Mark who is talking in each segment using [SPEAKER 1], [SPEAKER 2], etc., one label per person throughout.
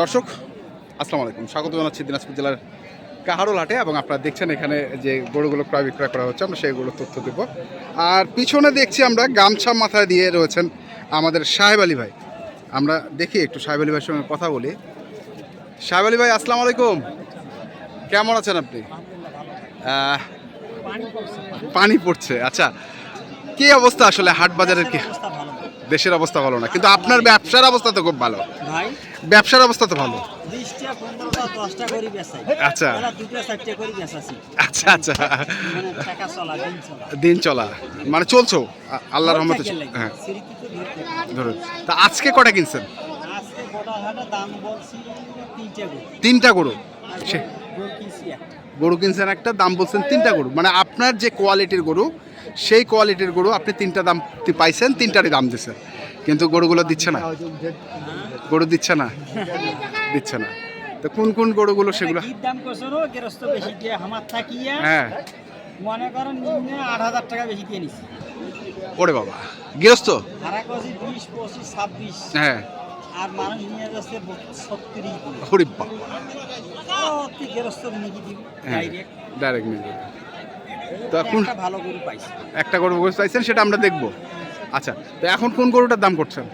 [SPEAKER 1] দর্শক, আসসালামু আলাইকুম। স্বাগত জানাচ্ছি দিনাজপুর জেলার কাহারোল হাটে এবং আপনারা দেখছেন এখানে যে গরুগুলো ক্রয় বিক্রয় করা হচ্ছে, আমরা সেইগুলো তথ্য দেব। আর পিছনে দেখছি আমরা গামছা মাথায় দিয়ে রয়েছেন আমাদের সাহেব আলী ভাই। আমরা দেখি একটু সাহেব আলী ভাইয়ের সঙ্গে কথা বলি। সাহেব আলী ভাই, আসসালামু আলাইকুম। কেমন আছেন আপনি? পানি পড়ছে। আচ্ছা কি অবস্থা আসলে হাট বাজারের কি? দেশের অবস্থা ভালো না। কিন্তু আপনার ব্যবসার অবস্থা তো খুব ভালো।
[SPEAKER 2] ভাই?
[SPEAKER 1] ব্যবসার অবস্থা তো ভালো। আচ্ছা। আচ্ছা আচ্ছা।
[SPEAKER 2] চলা দিন চলা।
[SPEAKER 1] মানে চলছো? আ- আল্লাহর রহমতে হ্যাঁ। ধরুন। তা আজকে কটা কিনছেন?
[SPEAKER 2] তিনটে গরু।
[SPEAKER 1] গরু? কিনছেন একটা দাম বলছেন তিনটা গরু। মানে আপনার যে কোয়ালিটির গরু সেই কোয়ালিটির গরু আপনি তিনটা দাম পাইছেন তিনটারই দাম দিচ্ছেন কিন্তু গরুগুলো দিচ্ছে না। গরু দিচ্ছে না। দিচ্ছে না। তো কোন কোন গরুগুলো সেগুলো? হ্যাঁ।
[SPEAKER 2] মনে করেন নিম্নে আট হাজার টাকা বেশি দিয়ে নিছি।
[SPEAKER 1] ওরে বাবা। গৃহস্থ
[SPEAKER 2] ভাড়া করছি বিশ পঁচিশ ছাব্বিশ।
[SPEAKER 1] হ্যাঁ।
[SPEAKER 2] আর মানুষ নিয়ে যাচ্ছে সত্তরই
[SPEAKER 1] ওরে বাবা।
[SPEAKER 2] অতি নিয়ে দিবি। ডাইরেক্ট
[SPEAKER 1] ডাইরেক্ট নিয়ে যাবে। তো এখন
[SPEAKER 2] ভালো গরু পাইছি।
[SPEAKER 1] একটা গরু চাইছেন সেটা আমরা দেখব। আচ্ছা তো এখন কোন গরুটার দাম করছেন?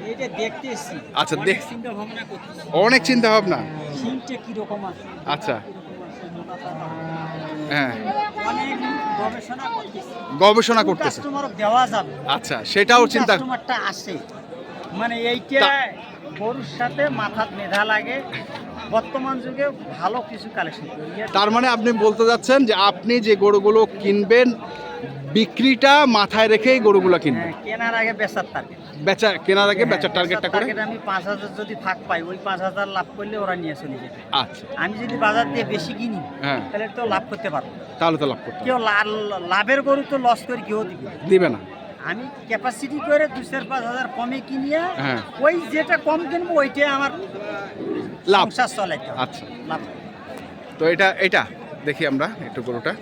[SPEAKER 1] আচ্ছা, দেখ-
[SPEAKER 2] চিন্তা ভাবনা করতেছি।
[SPEAKER 1] অনেক চিন্তা ভাবনা আচ্ছা। হ্যাঁ।
[SPEAKER 2] গবেষণা করতেছি।
[SPEAKER 1] করতেছে।
[SPEAKER 2] দেওয়া যাবে।
[SPEAKER 1] আচ্ছা সেটাও চিন্তা
[SPEAKER 2] মানে এইটা গরুর সাথে মাথার মেধা লাগে। বর্তমান যুগে ভালো কিছু কালেকশন
[SPEAKER 1] তার মানে আপনি বলতে যাচ্ছেন যে আপনি যে গরুগুলো কিনবেন বিক্রিটা মাথায় রেখেই গরুগুলো কিনবেন?
[SPEAKER 2] হ্যাঁ, কেনার আগে বেচার টার্গেট
[SPEAKER 1] বেচা কেনার আগে বেচার টার্গেটটা করে?
[SPEAKER 2] আমি পাঁচ হাজার যদি থাক পাই ওই পাঁচ হাজার লাভ করলে ওরা নিয়ে চলে যাবে।
[SPEAKER 1] আচ্ছা।
[SPEAKER 2] আমি যদি বাজার দিয়ে বেশি কিনি
[SPEAKER 1] হ্যাঁ।
[SPEAKER 2] তাহলে তো লাভ করতে পারব।
[SPEAKER 1] তাহলে তো লাভ করতে
[SPEAKER 2] কেউ লাভের গরু তো লস করে কেউ দিবে
[SPEAKER 1] দিবে না।
[SPEAKER 2] আমি ক্যাপাসিটি করে দু চার পাঁচ হাজার কমে কিনিয়া
[SPEAKER 1] হ্যাঁ।
[SPEAKER 2] ওই যেটা কম কিনবো ওইটাই আমার
[SPEAKER 1] লাভ।
[SPEAKER 2] চলাইতে
[SPEAKER 1] আচ্ছা।
[SPEAKER 2] লাভ।
[SPEAKER 1] তো এটা এটা দেখি আমরা একটু গরুটা।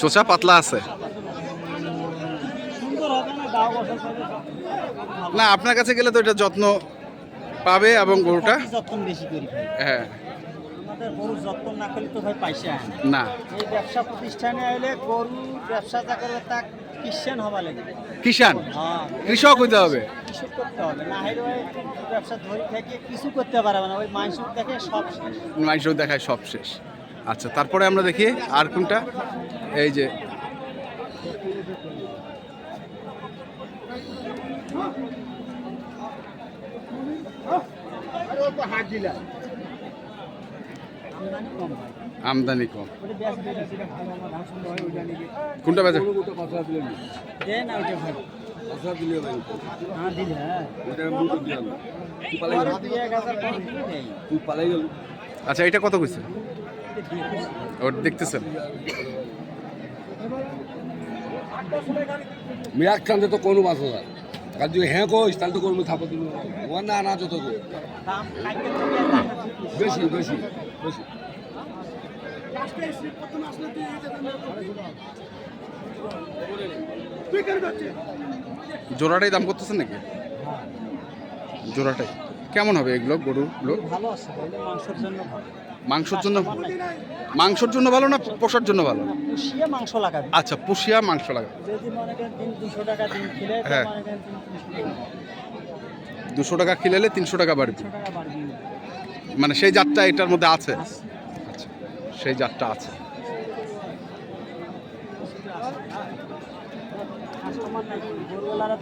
[SPEAKER 1] চোচা পাতলা আছে।
[SPEAKER 2] না
[SPEAKER 1] আপনার কাছে গেলে তো এটা যত্ন পাবে এবং গরুটা?
[SPEAKER 2] যত্ন বেশি করি
[SPEAKER 1] হ্যাঁ।
[SPEAKER 2] গরুর যত্ন না করলে তো ভাই না। এই ব্যবসা প্রতিষ্ঠানে আইলে গরু ব্যবসা যা করবে তা খ্রিস্টান হওয়া লাগে
[SPEAKER 1] কিষান
[SPEAKER 2] হ্যাঁ।
[SPEAKER 1] কৃষক হইতে হবে?
[SPEAKER 2] কিছু করতে হবে না হলে ব্যবসা ধরে থেকে কিছু করতে পারবে না। ওই দেখে সব শেষ।
[SPEAKER 1] দেখায় সব শেষ। আচ্ছা তারপরে আমরা দেখি আর কোনটা? এই যে
[SPEAKER 2] কম ভাই
[SPEAKER 1] আমদানি কম
[SPEAKER 2] ওটা ব্যাস বেশি সেটা ভালো আমার ধান সুন্দর হয় ওইটা কম।
[SPEAKER 1] কোনটা বেচা
[SPEAKER 2] হ্যাঁ দিলে হ্যাঁ। হাজার
[SPEAKER 1] আচ্ছা এটা কত কইছে। ওর দেখতেছেন?
[SPEAKER 3] মিরাজ খানতে তো কোনো মাছ না। কাল যদি হ্যাঁ কইস তাহলে তো কোনো থাপা দিল না। না যত বেশি বেশি বেশি।
[SPEAKER 1] জোড়াটাই দাম করতেছেন নাকি? জোড়াটাই। কেমন হবে এগুলো গরুগুলো
[SPEAKER 2] ভালো আছে মাংসের জন্য
[SPEAKER 1] মাংসের জন্য মাংসের জন্য ভালো। না পোষার জন্য ভালো?
[SPEAKER 2] মাংস লাগাবে।
[SPEAKER 1] আচ্ছা পুষিয়া মাংস লাগা
[SPEAKER 2] যদি মনে করেন দিন দুশো টাকা দিন খেলে
[SPEAKER 1] হ্যাঁ।
[SPEAKER 2] মনে
[SPEAKER 1] দুশো টাকা খিলালে তিনশো টাকা বাড়বে।
[SPEAKER 2] তিনশো টাকা বাড়বে।
[SPEAKER 1] মানে সেই জাতটা এটার মধ্যে আছে। সেই জাতটা আছে।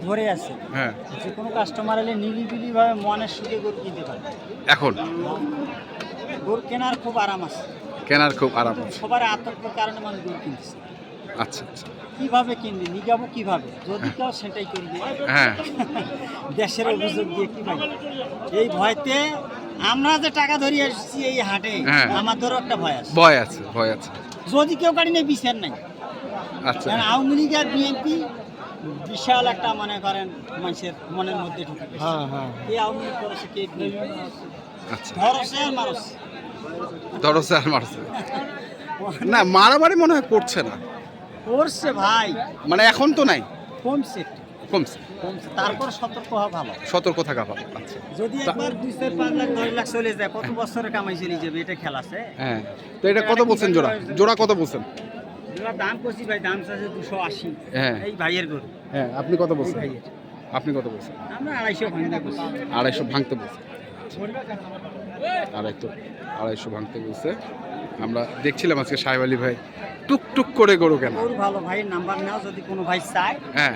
[SPEAKER 2] ধরে আছে
[SPEAKER 1] হ্যাঁ।
[SPEAKER 2] যে কোনো কাস্টমার এলে নিরিবিলিভাবে মনের সুখে গরু কিনতে পারে।
[SPEAKER 1] এখন?
[SPEAKER 2] গরু কেনার খুব আরাম আছে।
[SPEAKER 1] কেনার খুব আরাম আছে।
[SPEAKER 2] সবার আতঙ্কের কারণে মানুষ গরু কিনতেছে।
[SPEAKER 1] আচ্ছা আচ্ছা।
[SPEAKER 2] কীভাবে কিনবে নিগাবো কীভাবে? যদি কেউ সেটাই
[SPEAKER 1] হ্যাঁ।
[SPEAKER 2] দেশের অভিযোগ দিয়ে কি এই ভয়তে আমরা যে টাকা ধরে আসছি এই হাটে
[SPEAKER 1] হ্যাঁ।
[SPEAKER 2] আমাদেরও একটা ভয় আছে।
[SPEAKER 1] ভয় আছে ভয় আছে।
[SPEAKER 2] যদি কেউ গাড়ি নেই বিচার নাই
[SPEAKER 1] আচ্ছা।
[SPEAKER 2] আওয়ামী লীগ আর বিএনপি বিশাল একটা মনে করেন মানুষের মনের মধ্যে ঢুকে গেছে।
[SPEAKER 1] হ্যাঁ হ্যাঁ।
[SPEAKER 2] কে আওয়ামী লীগ করেছে কে?
[SPEAKER 1] আচ্ছা।
[SPEAKER 2] ধরছে আর মারছে।
[SPEAKER 1] ধরছে আর মারছে। না মারামারি মনে হয় করছে না।
[SPEAKER 2] করছে ভাই।
[SPEAKER 1] মানে এখন তো নাই।
[SPEAKER 2] কমছে একটু।
[SPEAKER 1] কমছে?
[SPEAKER 2] তারপর সতর্ক হওয়া ভালো।
[SPEAKER 1] সতর্ক থাকা ভালো আচ্ছা।
[SPEAKER 2] যদি একবার দুই চার পাঁচ লাখ দশ লাখ চলে যায় কত বছরে কামাই চলে যাবে এটা খেলা আছে?
[SPEAKER 1] হ্যাঁ। তো এটা কত বলছেন জোড়া? জোড়া কত বলছেন?
[SPEAKER 2] এবার দাম করছি ভাই দাম চাচ্ছে দুশো আশি।
[SPEAKER 1] হ্যাঁ।
[SPEAKER 2] এই ভাইয়ের গরু।
[SPEAKER 1] হ্যাঁ আপনি কত বলছেন? আপনি কত বলছেন?
[SPEAKER 2] আমরা আড়াইশো ভাঙতে করছি
[SPEAKER 1] আড়াইশো ভাঙতে বলছে আড়াইশো আড়াইশো ভাঙতে বলছে। আমরা দেখছিলাম আজকে সাহেব আলী ভাই টুকটুক করে গরু কেন।
[SPEAKER 2] ভালো ভাই নাম্বার নাও যদি কোনো ভাই চায়।
[SPEAKER 1] হ্যাঁ।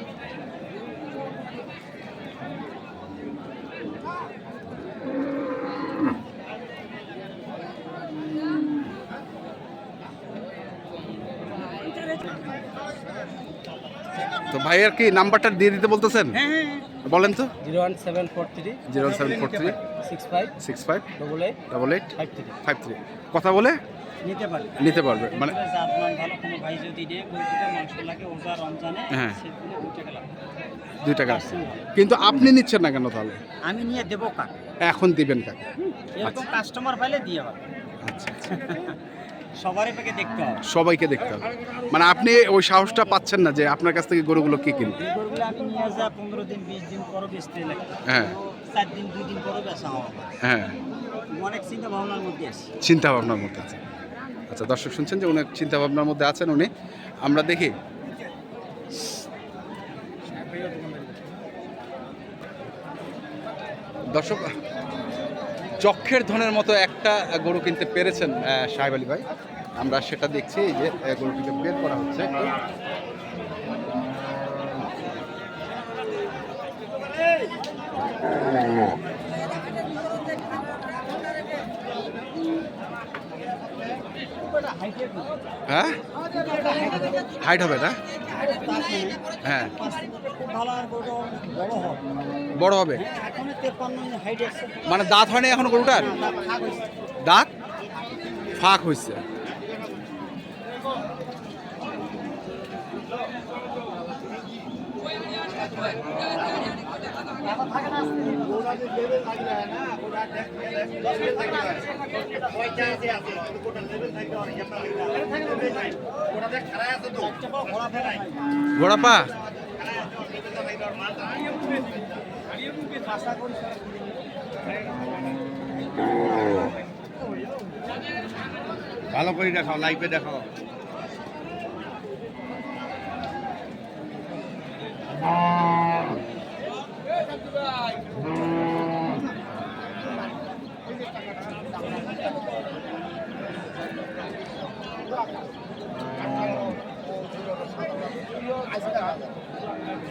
[SPEAKER 1] তো ভাইয়ের কি নাম্বারটা দিয়ে দিতে বলতেছেন?
[SPEAKER 2] হ্যাঁ হ্যাঁ
[SPEAKER 1] বলেন তো।
[SPEAKER 2] Zero one seven four three.
[SPEAKER 1] Zero seven four three.
[SPEAKER 2] Six five.
[SPEAKER 1] Six five
[SPEAKER 2] double eight
[SPEAKER 1] double eight
[SPEAKER 2] five three
[SPEAKER 1] five three কথা বলে
[SPEAKER 2] নিতে পারি
[SPEAKER 1] নিতে পারবে মানে হ্যাঁ।
[SPEAKER 2] দুই টাকা
[SPEAKER 1] কিন্তু আপনি নিচ্ছেন না কেন তাহলে?
[SPEAKER 2] আমি নিয়ে দেবো কাক?
[SPEAKER 1] এখন দিবেন কাকে?
[SPEAKER 2] কাস্টমার পাইলে দিয়ে পাবে
[SPEAKER 1] আচ্ছা। সবাইকে দেখতে হবে। মানে আপনি ওই সাহসটা পাচ্ছেন না যে আপনার কাছ থেকে গরুগুলো কি কিনবে। হ্যাঁ। হ্যাঁ।
[SPEAKER 2] অনেক চিন্তা ভাবনার মধ্যে আছি।
[SPEAKER 1] আচ্ছা দর্শক শুনছেন যে উনি চিন্তা ভাবনার মধ্যে আছেন উনি। আমরা দেখি। দর্শক যক্ষের ধনের মতো একটা গরু কিনতে পেরেছেন সাহেব আলী ভাই। আমরা সেটা দেখছি যে গরুটিকে বের করা হচ্ছে। হ্যাঁ? হাইট হবে না? হ্যাঁ।
[SPEAKER 2] বড় হবে?
[SPEAKER 1] মানে দাঁত হয়নি এখন গরুটার?
[SPEAKER 2] দাঁত? ফাঁক হয়েছে।
[SPEAKER 1] ফাঁক হয়েছে ঘোড়া
[SPEAKER 3] ভালো করে দেখাও লাইভে দেখাও।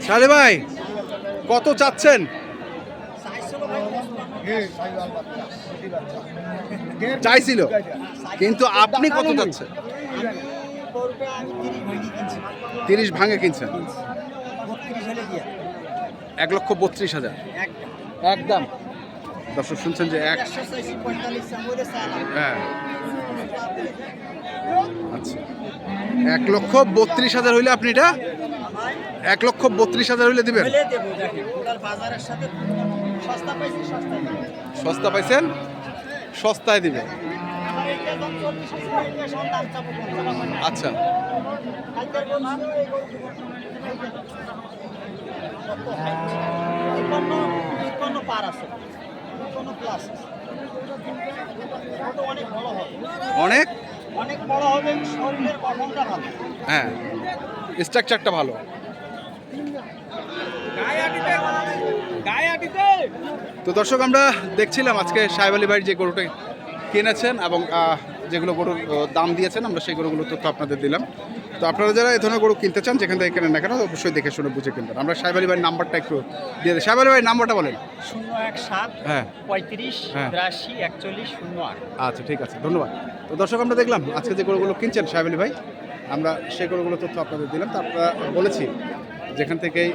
[SPEAKER 1] সালে ভাই কত চাচ্ছেন? চাইছিল কিন্তু আপনি কত চাচ্ছেন?
[SPEAKER 2] তিরিশ ভেঙে
[SPEAKER 1] কিনছেন। এক লক্ষ বত্রিশ হাজার। একদম। দর্শক শুনছেন যে এক হ্যাঁ। আচ্ছা। এক লক্ষ বত্রিশ হাজার হইলে আপনি এটা এক লক্ষ বত্রিশ হাজার হইলে দিবেন।
[SPEAKER 2] সস্তা পাইছি সস্তা
[SPEAKER 1] সস্তা পাইছেন? সস্তায় দিবেন। আচ্ছা
[SPEAKER 2] কালকের বলছি এই গরু কত হাইট তিপ্পান্ন তিপ্পান্ন পার আছে। তিপ্পান্ন প্লাস ওটা অনেক বড় হবে।
[SPEAKER 1] অনেক?
[SPEAKER 2] অনেক বড় হবে শরীরের গঠনটা ভালো।
[SPEAKER 1] হ্যাঁ। স্ট্রাকচারটা ভালো। তো দর্শক আমরা দেখছিলাম আজকে সাহেব আলী ভাই যে গরুটা কিনেছেন এবং যেগুলো গরুর দাম দিয়েছেন আমরা সেই গরুগুলোর তথ্য আপনাদের দিলাম। তো আপনারা যারা এই ধরনের গরু কিনতে চান যেখান থেকে কেনেন না কেন অবশ্যই দেখে শুনে বুঝে কিনবেন। আমরা সাহেব আলী ভাইয়ের নাম্বারটা একটু দিয়ে দিই। সাহেব আলী ভাইয়ের নাম্বারটা বলেন।
[SPEAKER 2] শূন্য এক সাত
[SPEAKER 1] হ্যাঁ।
[SPEAKER 2] পঁয়ত্রিশ
[SPEAKER 1] হ্যাঁ।
[SPEAKER 2] বিরাশি একচল্লিশ শূন্য আট।
[SPEAKER 1] আচ্ছা ঠিক আছে। ধন্যবাদ। তো দর্শক আমরা দেখলাম আজকে যে গরুগুলো কিনছেন সাহেব আলী ভাই আমরা সেই গরুগুলো তথ্য আপনাদের দিলাম। তো আপনারা বলেছি যেখান থেকেই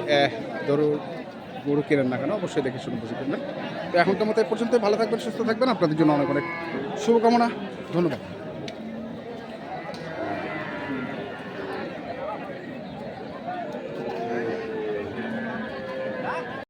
[SPEAKER 1] গরু গরু কেনেন না কেন অবশ্যই দেখে শুনে বুঝে কিনবেন। তো এখনকার মতো এ পর্যন্ত ভালো থাকবেন সুস্থ থাকবেন। আপনাদের জন্য অনেক অনেক শুভকামনা। ধন্যবাদ।